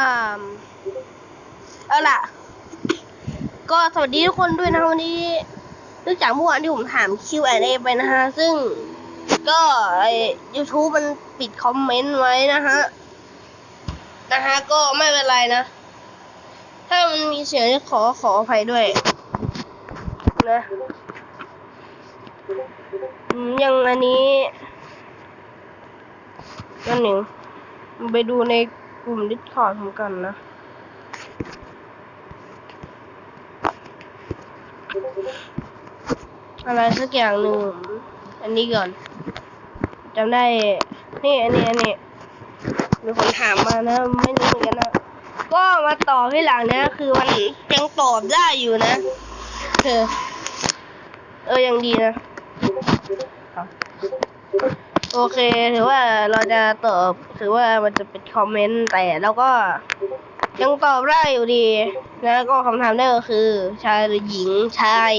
อ่าเอาล่ะ ก็สวัสดีทุกคนด้วยนะวันนี้เนื่องจากเมื่อวานที่ผมถาม Q&A ไปนะฮะ ซึ่งก็ไอ YouTube มันปิดคอมเมนต์ไว้นะฮะ นะฮะ ก็ไม่เป็นไรนะ ถ้ามันมีเสียงขอขออภัยด้วย นะอืมอยังอันนี้อันหนึ่งไปดูใน กลุ่ม Discord ผมกันนะอะไรสักอย่างหนึ่งอันนี้ก่อนจำได้ นี่อันนี้อันนี้มีคนถามมานะ ไม่รู้เหมือนกันนะ ก็มาตอบที่หลังเนี้ยคือมันยังตอบได้อยู่นะเออเออยังดีนะ โอเค ถือว่าเราจะตอบ ถือว่ามันจะเป็นคอมเมนต์แต่เราก็ยังตอบได้อยู่ดีนะก็คำถามได้ก็คือ ชายหรือหญิงชาย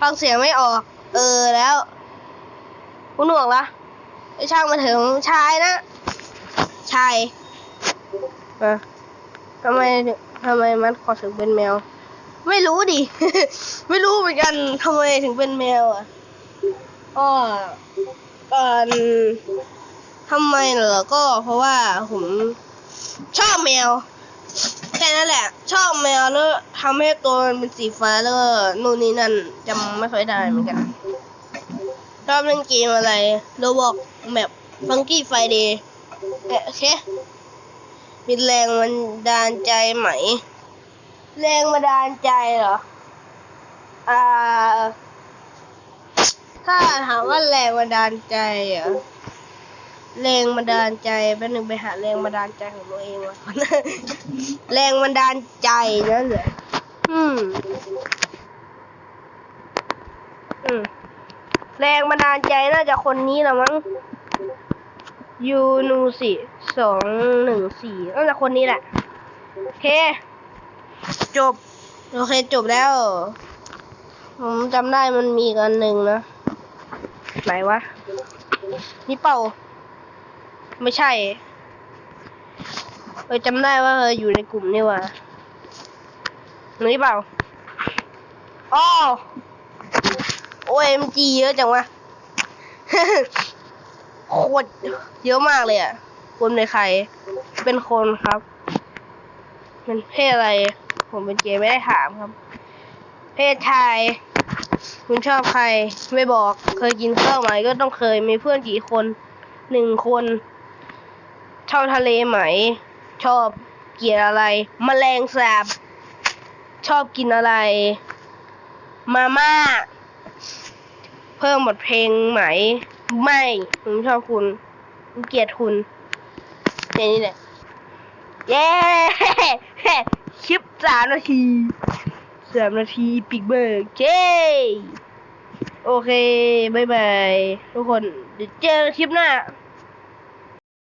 ฟังเสียงไม่ออก เออแล้วคุณหนวกละไอช่างมาถึงชายนะ ชายอะทำไมทำไมมันขอถึงเป็นแมว ไม่รู้ดิ ไม่รู้เหมือนกันทำไมถึงเป็นแมวอะก็ ก่อนทำไมเหรอก็เพราะว่าผมชอบแมว แค่นั้นแหละ ชอบแมวแล้วทำให้ตัวมันเป็นสีฟ้าแล้วก็นู่นนี่นั่นจำไม่ค่อยได้เหมือนกัน ชอบเล่นเกมอะไรโรบอกแบบฟังกี้ไฟเดย์โอเคมีแรงบันดาลใจไหม แรงบันดาลใจเหรอ อ่า ถ้าถามว่าแรงบันดาลใจเหรอแรงบันดาลใจแป๊บนึงไปหาแรงบันดาลใจของตัวเองมาก่อนแรงบันดาลใจนั่นแหละอืม อืม แรงบันดาลใจน่าจะคนนี้ละมั้งยูนูสิสองหนึ่งสี่น่าจะคนนี้แหละโอเค จบ โอเคจบแล้ว ผมจำได้มันมีอีกอันหนึ่งนะ ไหนวะ นี่เป่า ไม่ใช่ เออจำได้ว่าเอออยู่ในกลุ่มนี่วะนี่เปล่าอ๋อโอ้เอ็มจีเยอะจังวะ โคตรเยอะมากเลยอะคนในใคร เป็นคนครับ เป็นเพศอะไร ผมเป็นเกย์ไม่ได้ถามครับ เพศชาย คุณชอบใครไม่บอกเคยกินข้าวไหมก็ต้องเคยมีเพื่อนกี่คนหนึ่งคนชอบทะเลไหม ชอบเกลียดอะไรแมลงสาบ ชอบกินอะไร มาม่า เพิ่มบทเพลงไหม ไม่ผมชอบคุณผมเกลียดคุณแค่นี้แหละเย้คลิปสามนาที สามนาทีปิกเบอร์เจ้โอเคบายบาย ทุกคน เดี๋ยวเจอกันคลิปหน้า